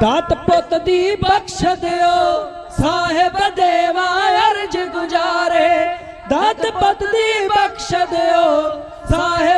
ਦਾਤ ਪੁੱਤ ਦੀ ਬਖਸ਼ ਦਿਓ ਸਾਹਿਬ ਦੇਵਾ ਅਰਜ ਗੁਜਾਰੇ ਦਾਤ ਪੁੱਤ ਦੀ ਬਖਸ਼ ਦਿਓ ਸਾਹਿਬ ਦੇਵਾ